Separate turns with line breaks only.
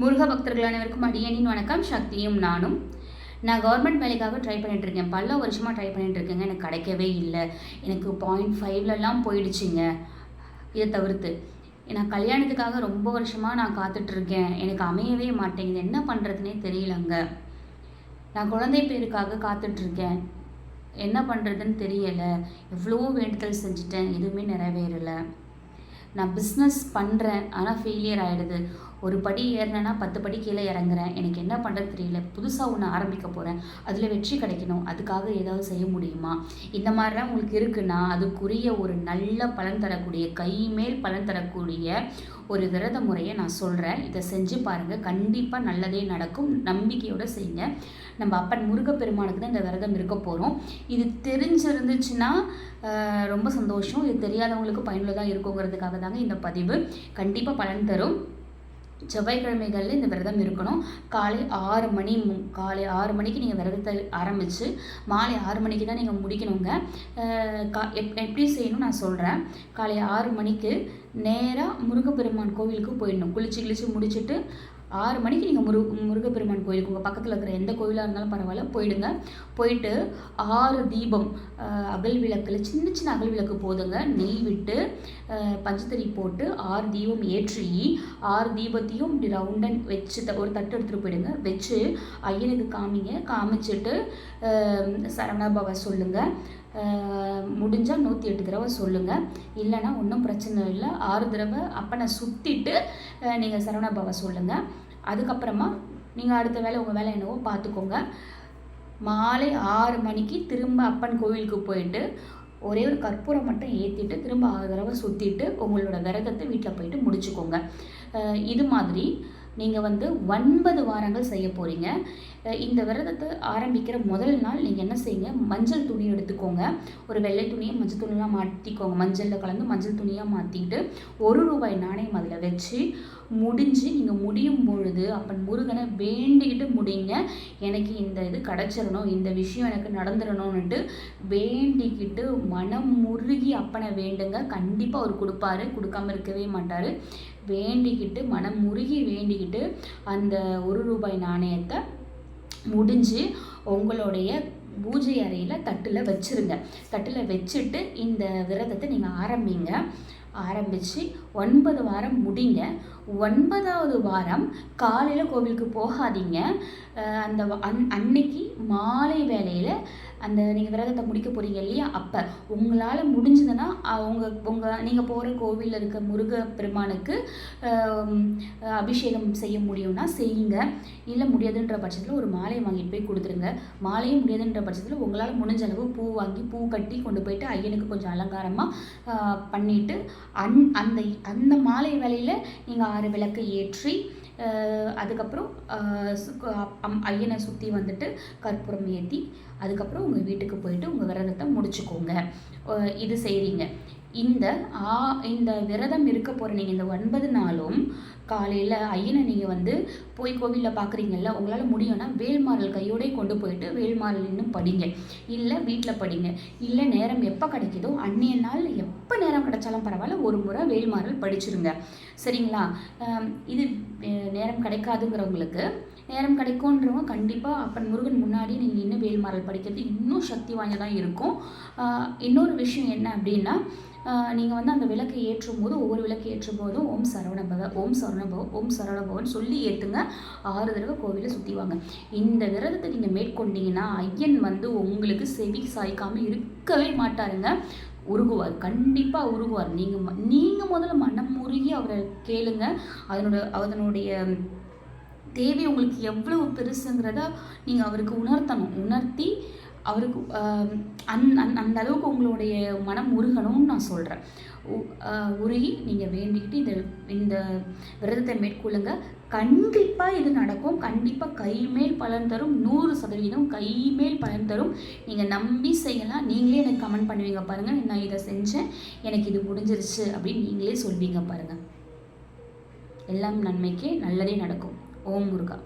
முருக பக்தர்கள் அனைவருக்கும் அடியனின் வணக்கம். சக்தியும் நானும். நான் கவர்மெண்ட் வேலைக்காக ட்ரை பண்ணிகிட்ருக்கேன் பல வருஷமாக ட்ரை பண்ணிட்டுருக்கேங்க எனக்கு கிடைக்கவே இல்லை. எனக்கு பாயிண்ட் ஃபைவ்லலாம் போயிடுச்சுங்க. இதை தவிர்த்து. நான் கல்யாணத்துக்காக ரொம்ப வருஷமாக நான் காத்துட்ருக்கேன் எனக்கு அமையவே மாட்டேங்குது. என்ன பண்ணுறதுனே தெரியலங்க. நான் குழந்தை பேருக்காக காத்துட்ருக்கேன் என்ன பண்ணுறதுன்னு தெரியலை. எவ்வளோ வேண்டுதல் செஞ்சுட்டேன். எதுவுமே நிறைவேறலை. நான் பிஸ்னஸ் பண்ணுறேன் ஆனால் ஃபெயிலியர் ஆகிடுது ஒரு படி ஏறினேன்னா பத்து படி கீழே இறங்குறேன். எனக்கு என்ன பண்ணுறது தெரியல. புதுசாக ஒன்று ஆரம்பிக்க போகிறேன் அதில் வெற்றி கிடைக்கணும். அதுக்காக ஏதாவது செய்ய முடியுமா? இந்த மாதிரிலாம் உங்களுக்கு இருக்குன்னா அதுக்குரிய ஒரு நல்ல பலன் தரக்கூடிய கை மேல் பலன் தரக்கூடிய ஒரு விரத முறையை நான் சொல்கிறேன் இதை செஞ்சு பாருங்கள் கண்டிப்பாக நல்லதே நடக்கும். நம்பிக்கையோடு செய்யுங்க. நம்ம அப்பன் முருகப்பெருமானுக்கு தான் இந்த விரதம் இருக்க போகிறோம் இது தெரிஞ்சிருந்துச்சுன்னா ரொம்ப சந்தோஷம். இது தெரியாதவங்களுக்கு பயனுள்ளதாக இருக்குங்கிறதுக்காக தாங்க இந்த பதிவு. கண்டிப்பாக பலன் தரும். செவ்வாய்க்கிழமைகளில் இந்த விரதம் இருக்கணும். காலை ஆறு மணி காலை ஆறு மணிக்கு நீங்கள் விரதத்தை ஆரம்பித்து மாலை ஆறு மணிக்கு தான் நீங்கள் முடிக்கணுங்க. கா எப் எப்படி செய்யணும் நான் சொல்கிறேன் காலை ஆறு மணிக்கு நேராக முருகப்பெருமான் கோவிலுக்கு போயிடணும். குளிச்சு கிழிச்சு முடிச்சுட்டு ஆறு மணிக்கு நீங்கள் முரு முருகப்பெருமான் கோயிலுக்கு உங்கள் பக்கத்தில் இருக்கிற எந்த கோயிலாக இருந்தாலும் பரவாயில்ல போயிடுங்க. போயிட்டு ஆறு தீபம் அகல் விளக்கில் சின்ன சின்ன அகல் விளக்கு போதுங்க. நெய் விட்டு பஞ்சத்தறி போட்டு ஆறு தீபம் ஏற்றி ஆறு தீபத்தையும் இப்படி ரவுண்டன் வச்சு ஒரு தட்டு எடுத்துகிட்டு போயிடுங்க. வச்சு ஐயனுக்கு காமிங்க. காமிச்சிட்டு சரவணாபாவை சொல்லுங்கள் முடிஞ்சால் நூற்றி எட்டு தடவை சொல்லுங்கள் இல்லைன்னா ஒன்றும் பிரச்சனை இல்லை. ஆறு தடவை அப்பனை சுற்றிட்டு நீங்கள் சரவணபாவை சொல்லுங்கள் அதுக்கப்புறமா நீங்கள் அடுத்த வேலை உங்கள் வேலை என்னவோ பார்த்துக்கோங்க மாலை ஆறு மணிக்கு திரும்ப அப்பன் கோவிலுக்கு போயிட்டு ஒரே ஒரு கற்பூரம் மட்டும் ஏற்றிட்டு திரும்ப ஆறு தடவை சுற்றிட்டு உங்களோட விரதத்தை வீட்டில் போயிட்டு முடிச்சுக்கோங்க. இது மாதிரி நீங்கள் வந்து ஒன்பது வாரங்கள் செய்ய போகிறீங்க இந்த விரதத்தை ஆரம்பிக்கிற முதல் நாள் நீங்கள் என்ன செய்யுங்க? மஞ்சள் துணி எடுத்துக்கோங்க. ஒரு வெள்ளை துணியை மஞ்சள் துணியெலாம் மாற்றிக்கோங்க மஞ்சளில் கலந்து மஞ்சள் துணியாக மாற்றிக்கிட்டு ஒரு ரூபாய் நாணயம் அதில் வச்சு முடிஞ்சு நீங்கள் முடியும் பொழுது அப்பன் முருகனை வேண்டிக்கிட்டு முடிங்க. எனக்கு இந்த இது கிடச்சிடணும் இந்த விஷயம் எனக்கு நடந்துடணும்னுட்டு வேண்டிக்கிட்டு மனம் முருகி அப்பனை வேண்டுங்க. கண்டிப்பாக அவர் கொடுப்பாரு. கொடுக்காம இருக்கவே மாட்டார். வேண்டிக்கிட்டு மனம் முருகி வேண்டிக்கிட்டு அந்த ஒரு ரூபாய் நாணயத்தை முடிஞ்சு உங்களுடைய பூஜை அறையில் தட்டில் வச்சுருங்க. தட்டில் வச்சுட்டு இந்த விரதத்தை நீங்கள் ஆரம்பிங்க. ஆரம்பித்து ஒன்பது வாரம் முடிங்க. ஒன்பதாவது வாரம் காலையில் கோவிலுக்கு போகாதீங்க. அந்த அன் அன்னைக்கு மாலை வேலையில் அந்த நீங்கள் விரதத்தை முடிக்க போகிறீங்க இல்லையா? அப்போ உங்களால் முடிஞ்சதுன்னா அவங்க உங்கள் நீங்கள் போகிற கோவிலில் இருக்க முருக பெருமானுக்கு அபிஷேகம் செய்ய முடியும்னா செய்யுங்க. இல்லை முடியாதுன்ற பட்சத்தில் ஒரு மாலையை வாங்கிட்டு போய் கொடுத்துருங்க. மாலையும் முடியாதுன்ற பட்சத்தில் உங்களால் முடிஞ்ச அளவு பூ வாங்கி பூ கட்டி கொண்டு போயிட்டு ஐயனுக்கு கொஞ்சம் அலங்காரமாக பண்ணிவிட்டு அந் அந்த அந்த மாலை வேலையில் நீங்கள் ஆறு விளக்கு ஏற்றி அதுக்கப்புறம் ஐயனை சுற்றி வந்துட்டு கற்பூரம் ஏற்றி அதுக்கப்புறம் உங்கள் வீட்டுக்கு போயிட்டு உங்கள் விரதத்தை முடிச்சுக்கோங்க. இது செய்கிறீங்க இந்த ஆ இந்த விரதம் இருக்க போகிற நீங்கள் இந்த ஒன்பது நாளும் காலையில் ஐயனை நீங்கள் வந்து போய் கோவிலில் பார்க்குறீங்கல்ல உங்களால் முடியும்னா வேல்மாறல் கையோடே கொண்டு போயிட்டு வேல்மாறல் இன்னும் படிங்க. இல்லை வீட்டில் படிங்க. இல்லை நேரம் எப்போ கிடைக்குதோ அன்னிய நாள் எப்போ நேரம் கிடைச்சாலும் பரவாயில்ல ஒரு முறை வேல்மாறல் படிச்சிருங்க. சரிங்களா? இது நேரம் கிடைக்காதுங்கிறவங்களுக்கு நேரம் கிடைக்கும்ன்றவங்க கண்டிப்பாக அப்பன் முருகன் முன்னாடி நீங்கள் இன்னும் வேல்மாரல் படிக்கிறது இன்னும் சக்தி வாய்ந்ததாக இருக்கும். இன்னொரு விஷயம் என்ன அப்படின்னா நீங்கள் வந்து அந்த விளக்கு ஏற்றும் போது ஒவ்வொரு விளக்கு ஏற்றும் போதும் ஓம் சரவணபவ ஓம் சரவணபவ ஓம் சரவணபவன் சொல்லி ஏற்றுங்க ஆறு தடவை கோவிலை சுற்றி வாங்க. இந்த விரதத்தை நீங்கள் மேற்கொண்டீங்கன்னா ஐயன் வந்து உங்களுக்கு செவி சாய்க்காமல் இருக்கவே மாட்டாருங்க. உருகுவார். கண்டிப்பாக உருகுவார். நீங்கள் நீங்கள் முதல்ல மனம் முருகி அவரை கேளுங்க. அதனோட அதனுடைய தேவை உங்களுக்கு எவ்வளவு பெருசுங்கிறத நீங்கள் அவருக்கு உணர்த்தணும். உணர்த்தி அவருக்கு அந் அந் அந்த அளவுக்கு உங்களுடைய மனம் உருகணும்னு நான் சொல்கிறேன் உருகி நீங்கள் வேண்டிக்கிட்டு இந்த இந்த விரதத்தை மேற்கொள்ளுங்க. கண்டிப்பாக இது நடக்கும். கண்டிப்பாக கைமேல் பலன் தரும். நூறு சதவீதம் கைமேல் பலன் தரும். நீங்கள் நம்பி செய்யலாம். நீங்களே எனக்கு கமெண்ட் பண்ணுவீங்க பாருங்கள் நான் இதை செஞ்சேன். எனக்கு இது முடிஞ்சிருச்சு அப்படின்னு நீங்களே சொல்வீங்க பாருங்கள் எல்லாம் நன்மைக்கே நல்லதே நடக்கும். ஓம் முருகா.